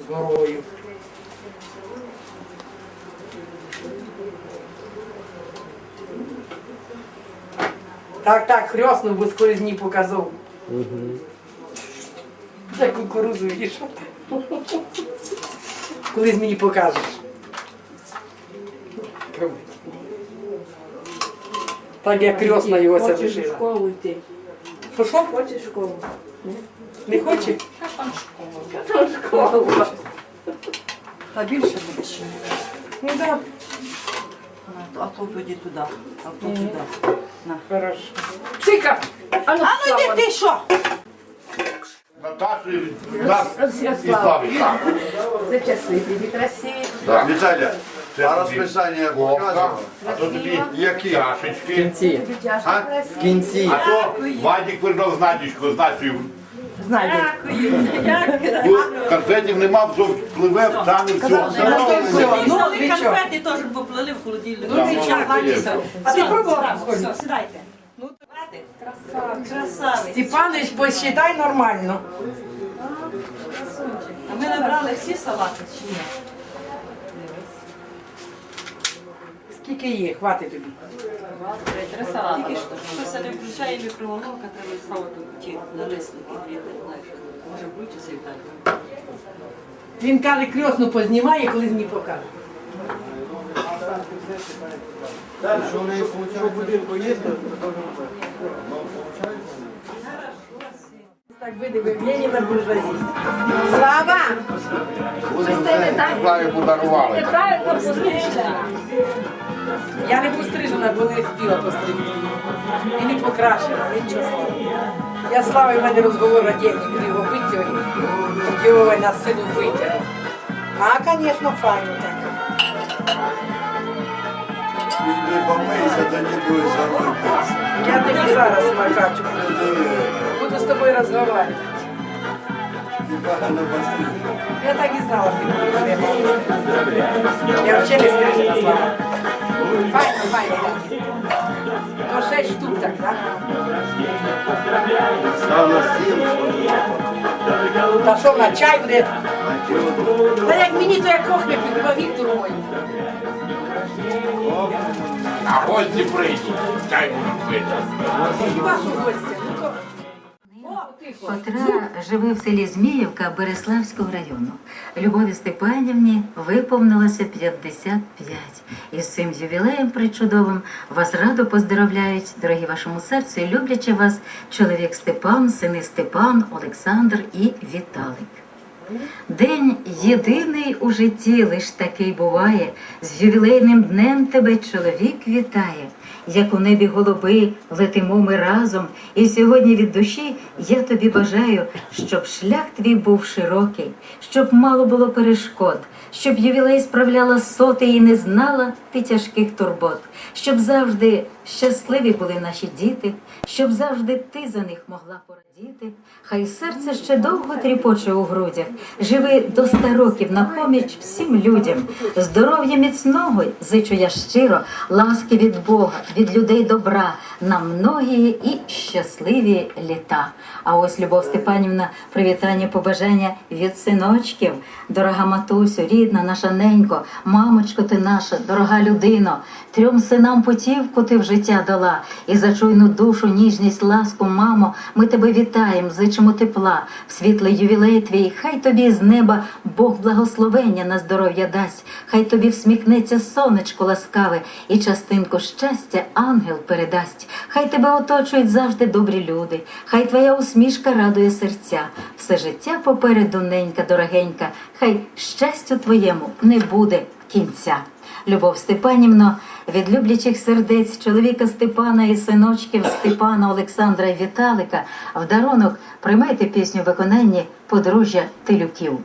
з горою. Так, так, хряснув, бо скорізні показав. Де кукурузу їшов. Колись мені покажеш. Так як крьосна його це Хочеш в школу йти? Що що? Хочеш в школу? Не хоче? Там школа. Та більше буде ще. Ну так, А, то тоді туди, а то туди. На. хорошо. Цика! А ну, А ну йди ти що? Наташу нас і славить. Так. це часи, тобі красиві. Так. Віталя, Це а розписання показував? а то тобі Які? чашечки, Кінці. А? красиві. Кінці. а то Вадик вернув знатічку з Бо конфетів нема, вже пливе, все. Все, ну, Взяли нічого. конфети теж поплили в холодильник. Ну, є. А ти пробував? Все, сідайте. Ну, давайте. Красавець. Степанович, посчитай нормально. А ми набрали всі салати чи ні? Скільки є, хватить тобі. Три салати. Тільки що, щось не включає мікроволновка, треба ставити ті налисники. знаєш, Може включиться і так. Він каже, крьосну познімає, коли мені покаже. Що в неї виходить? Так видивив Леніна буржуазіст. Слава! Славі подарували. Неправильно пострижена. Я не пострижена, бо не хотіла постригти. І не покрашена, нічого. Я слава, в мене розговор одягній, буду його бити. Його на силу витягну. А, звісно, файно так. Не помийся, тоді будеш забутися. Я тобі зараз макачу. Буду з тобою розмовляти. Не? Я так і знала, що ти. Я взагалі не стрижена, слава. Файно, файно. То 6 штук так, так? Став на стіл. Та що на чай буде? Та як мені, то я кохне підба Віктору мою. А гості прийдуть. Чай будемо пити. Вашу гостя. Ну, то... О, тихо. Котра живе в селі Зміївка Береславського району. Любові Степанівні виповнилося 55. І з цим ювілеєм причудовим вас радо поздоровляють, дорогі вашому серцю, люблячи вас чоловік Степан, сини Степан, Олександр і Віталик. День єдиний у житті лиш такий буває. З ювілейним днем тебе чоловік вітає. Як у небі голуби летимо ми разом. І сьогодні від душі я тобі бажаю, щоб шлях твій був широкий, щоб мало було перешкод, щоб ювілей справляла соти і не знала ти тяжких турбот, щоб завжди щасливі були наші діти, щоб завжди ти за них могла порадіти. Хай серце ще довго тріпоче у грудях, живи до ста років на поміч всім людям. Здоров'я міцного зичу я щиро, ласки від Бога, від людей добра, на многії і щасливі літа. А ось Любов Степанівна, привітання, побажання від синочків. Дорога матусю, рідна, наша ненько, мамочко ти наша, дорога людино, трьом синам путівку ти в життя дала, і за чуйну душу, ніжність, ласку, мамо, ми тебе вітаємо, зичимо тепла, в світлий ювілей твій, хай тобі з неба Бог благословення на здоров'я дасть, хай тобі всміхнеться сонечко ласкаве, і частинку щастя ангел передасть. Хай тебе оточують завжди добрі люди, хай твоя усмішка радує серця, все життя попереду, ненька, дорогенька, хай щастю твоєму не буде кінця. Любов Степанівно, від люблячих сердець чоловіка Степана і синочків Степана, Олександра і Віталика в дарунок приймайте пісню в виконанні подружжя Телюків.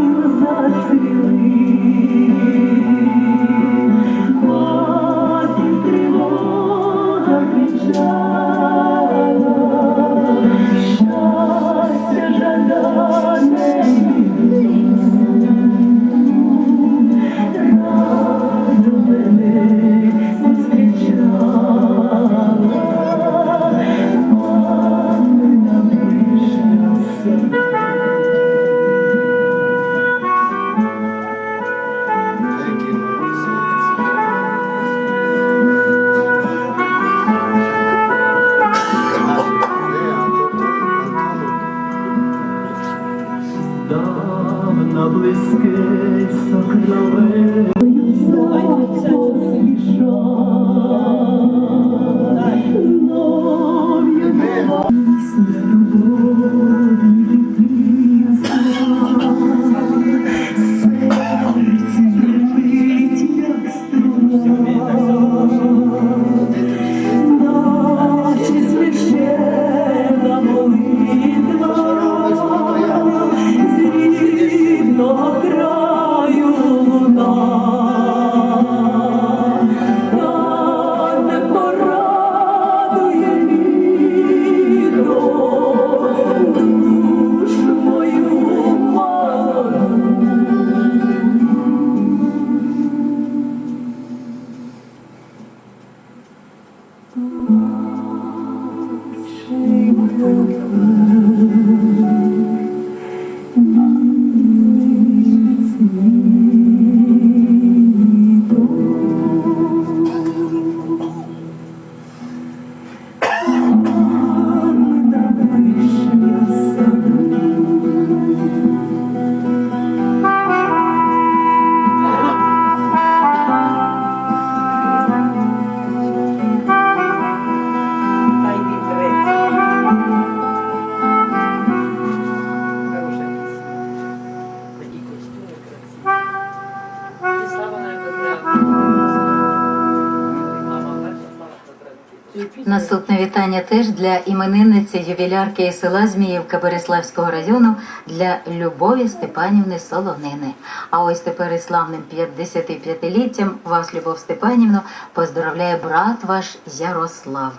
I'm not feeling Наступне вітання теж для іменинниці ювілярки із села Зміївка Береславського району для Любові Степанівни Солонини. А ось тепер із славним 55-літтям вас, Любов Степанівну, поздравляє брат ваш Ярослав.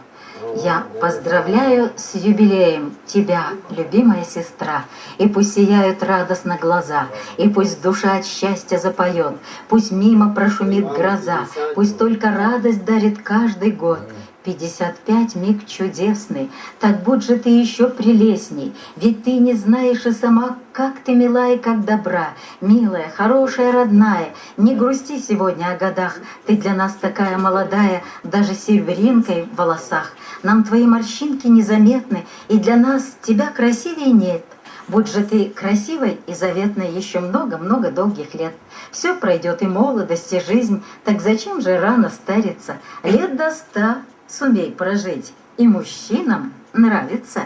Я поздравляю с юбилеем тебя, любимая сестра, и пусть сияют радостно глаза, и пусть душа от счастья запоет, пусть мимо прошумит гроза, пусть только радость дарит каждый год. 55 миг чудесный, так будь же ты еще прелестней, ведь ты не знаешь и сама, как ты мила и как добра, милая, хорошая, родная, не грусти сегодня о годах, ты для нас такая молодая, даже серебринкой в волосах, нам твои морщинки незаметны, и для нас тебя красивее нет. Будь же ты красивой и заветной еще много-много долгих лет. Все пройдет и молодость, и жизнь, так зачем же рано стариться? Лет до ста сумей прожить, и мужчинам нравится.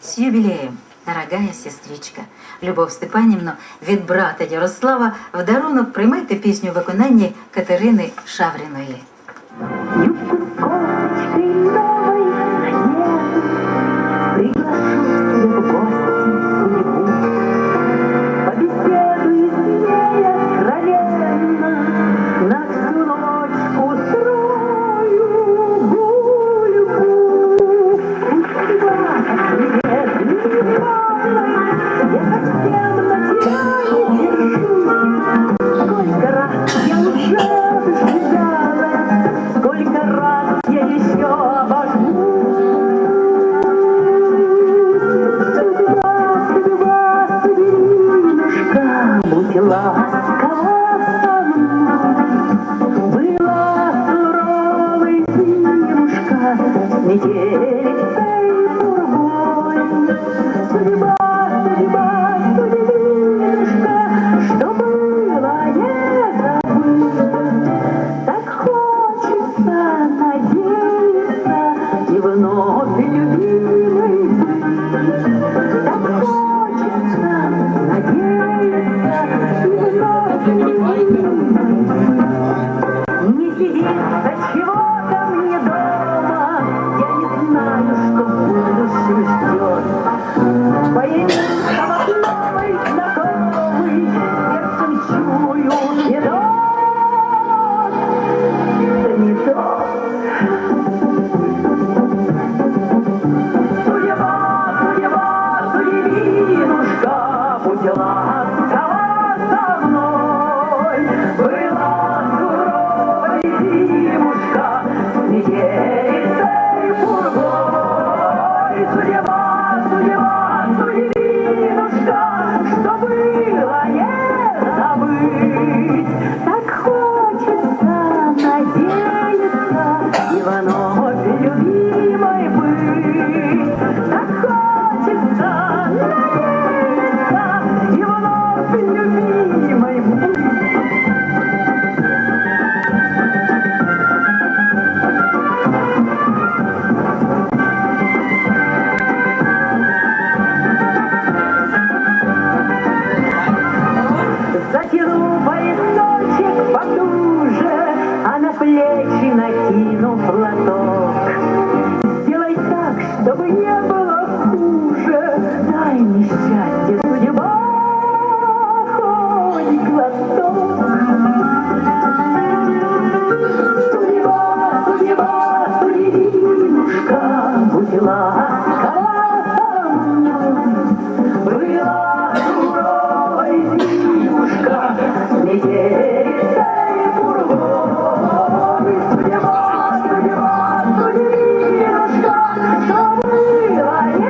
С юбилеем, дорогая сестричка. Любов Степанівну від брата Ярослава в дарунок приймайте пісню в виконанні Катерини Шавриної. Oh, you are.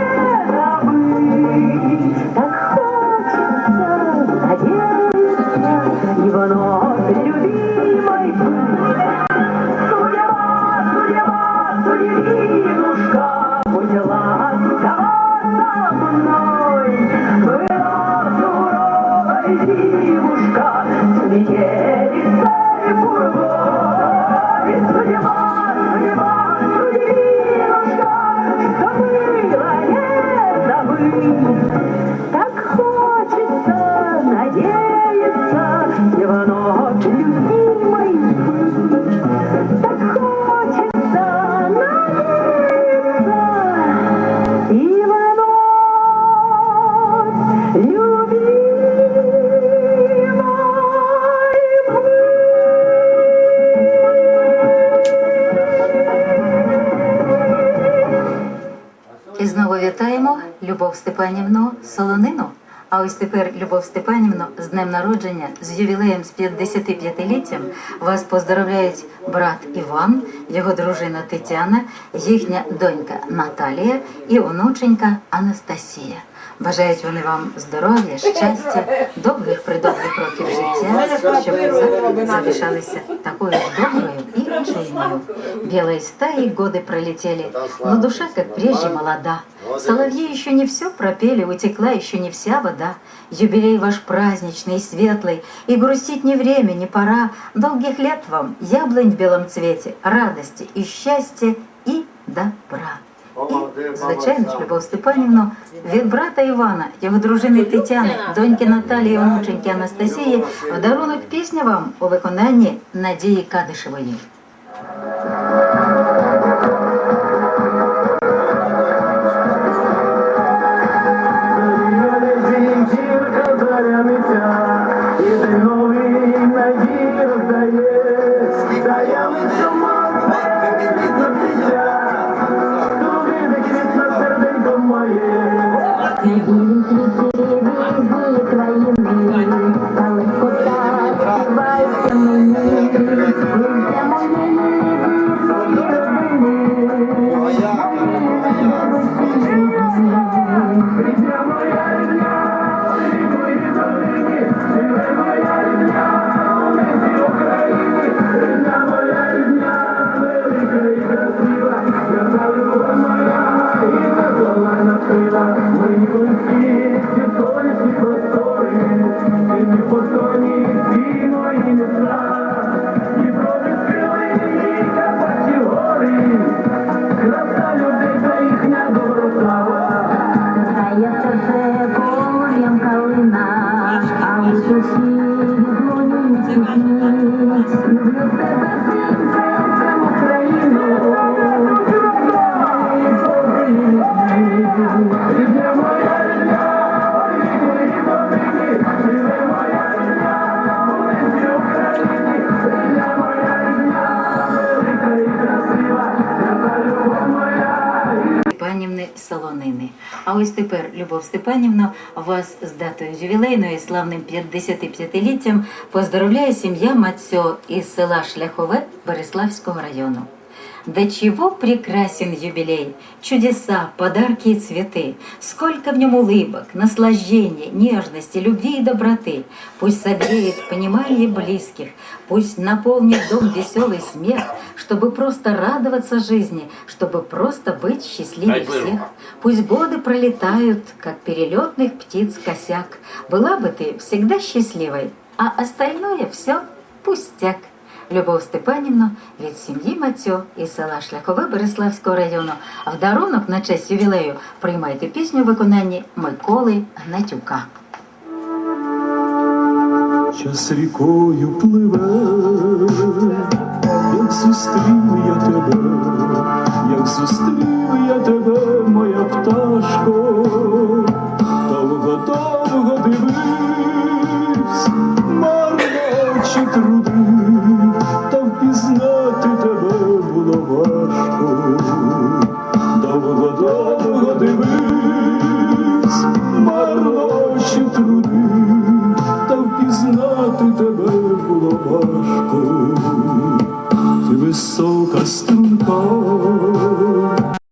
А ось тепер, Любов Степанівну, з днем народження, з ювілеєм з 55-літтям вас поздоровляють брат Іван, його дружина Тетяна, їхня донька Наталія і онученька Анастасія. Бажають вони вам здоров'я, щастя, довгих придовгих років життя, щоб ви завжди залишалися такою ж доброю и чуйною. Белые стаи годы пролетели, но душа, как прежде, молода. Соловьи еще не все пропели, утекла еще не вся вода. Юбилей ваш праздничный и светлый, и грустить не время, не пора. Долгих лет вам, яблонь в белом цвете, радости и счастья и добра. І, звичайно ж, Любов Степанівну, від брата Івана, його дружини Тетяни, доньки Наталії, онученьки Анастасії, в дарунок пісня вам у виконанні Надії Кадишевої. Тепер, Любов Степанівна, вас з датою ювілейною славним 55-літтям поздоровляє сім'я Мацьо із села Шляхове Береславського району. Да чего прекрасен юбилей, чудеса, подарки и цветы, сколько в нем улыбок, наслаждения, нежности, любви и доброты. Пусть согреет понимание близких, пусть наполнит дом веселый смех, чтобы просто радоваться жизни, чтобы просто быть счастливее всех. Пусть годы пролетают, как перелетных птиц косяк. Была бы ты всегда счастливой, а остальное все пустяк. Любов Степанівну від сім'ї Мацьо із села Шляхове Береславського району. В дарунок на честь ювілею приймайте пісню у виконанні Миколи Гнатюка. Час рікою пливе, як зустрів я тебе, як зустрів я тебе,